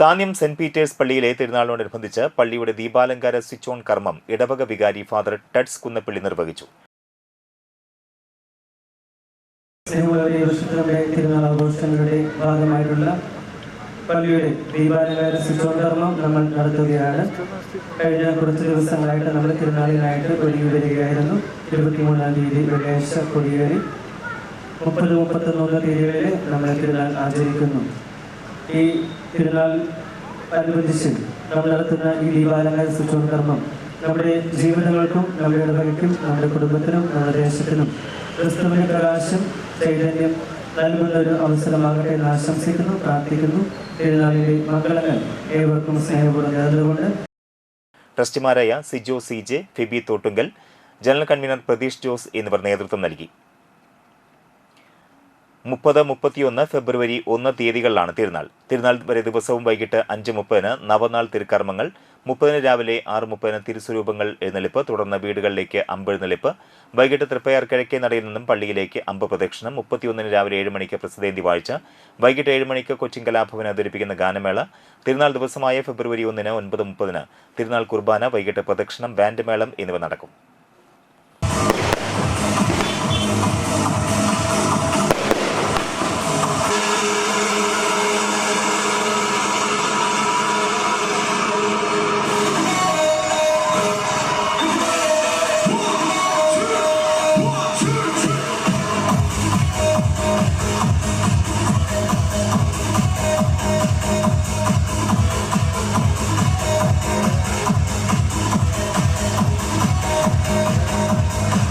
Thanyam saint Peter's പള്ളിയിലെ തിരുനാളിനോടനുബന്ധിച്ച് പള്ളിയുടെ ദീപാലങ്കാര switch on കർമ്മം ഇടവക വികാരി ഫാദർ ടഡ്സ് കുന്നപ്പള്ളി നിർവഹിച്ചു. തിരുനാൾ ആഘോഷങ്ങളുടെ ഭാഗമായിട്ടുള്ള പള്ളിയുടെ ദീപാലങ്കാര ശുചോധർമ്മം നമ്മൾ നടത്തുകയാണ്. കഴിഞ്ഞ കുറച്ച് ദിവസങ്ങളായിട്ട് നമ്മൾ തിരുനാളിനായിട്ട് ഒരുങ്ങി വരികയായിരുന്നു. ഇരുപത്തിമൂന്നാം തീയതി വെള്ളിയാഴ്ച കൊടിയേറി. മുപ്പത് മുപ്പത്തൊന്ന് തീയതികളിൽ നമ്മൾ തിരുനാൾ ആചരിക്കുന്നു. ഈ തിരുനാൾ അനുബന്ധിച്ച് നമ്മൾ നടത്തുന്ന ഈ ദീപാലങ്കാര ശുചോധർമ്മം നമ്മുടെ ജീവനുകൾക്കും നമ്മുടെ ഇടവകയ്ക്കും നമ്മുടെ കുടുംബത്തിനും നമ്മുടെ ദേശത്തിനും ക്രിസ്തുവിന് പ്രകാശം ചൈതന്യം നൽകുന്ന ഒരു അവസരമാകട്ടെ എന്ന് ആശംസിക്കുന്നു പ്രാർത്ഥിക്കുന്നു. തിരുനാളിന്റെ മംഗളങ്ങൾ ഏവർക്കും സ്നേഹപൂർവം നേർന്നുകൊണ്ട്. ട്രസ്റ്റിമാരായ Sijo C J Phoebe Thottungal general convener Prateesh Jose എന്നിവർ നേതൃത്വം നൽകി. മുപ്പത് മുപ്പത്തിയൊന്ന് ഫെബ്രുവരി ഒന്ന് തീയതികളിലാണ് തിരുനാൾ. തിരുനാൾ വരെ ദിവസവും വൈകിട്ട് അഞ്ച് മുപ്പതിന് നവനാൾ തിരുക്കർമ്മങ്ങൾ മുപ്പതിന് രാവിലെ ആറ് മുപ്പതിന് തിരുസ്വരൂപങ്ങൾ എഴുന്നള്ളിപ്പ് തുടർന്ന് വീടുകളിലേക്ക് അമ്പെഴുന്നള്ളിപ്പ് വൈകിട്ട് തൃപ്പയാർ കിഴക്കേ നടയിൽ നിന്നും പള്ളിയിലേക്ക് അമ്പ് പ്രദക്ഷിണം മുപ്പത്തിയൊന്നിന് രാവിലെ ഏഴ് മണിക്ക് പ്രസിദ്ധേന്തി വാഴ്ച വൈകിട്ട് ഏഴ് മണിക്ക് കൊച്ചിൻ കലാഭവൻ അവതരിപ്പിക്കുന്ന ഗാനമേള തിരുനാൾ ദിവസമായ ഫെബ്രുവരി ഒന്നിന് ഒൻപത് മുപ്പതിന് തിരുനാൾ കുർബാന വൈകിട്ട് പ്രദക്ഷിണം ബാൻഡ് മേളം എന്നിവ നടക്കും.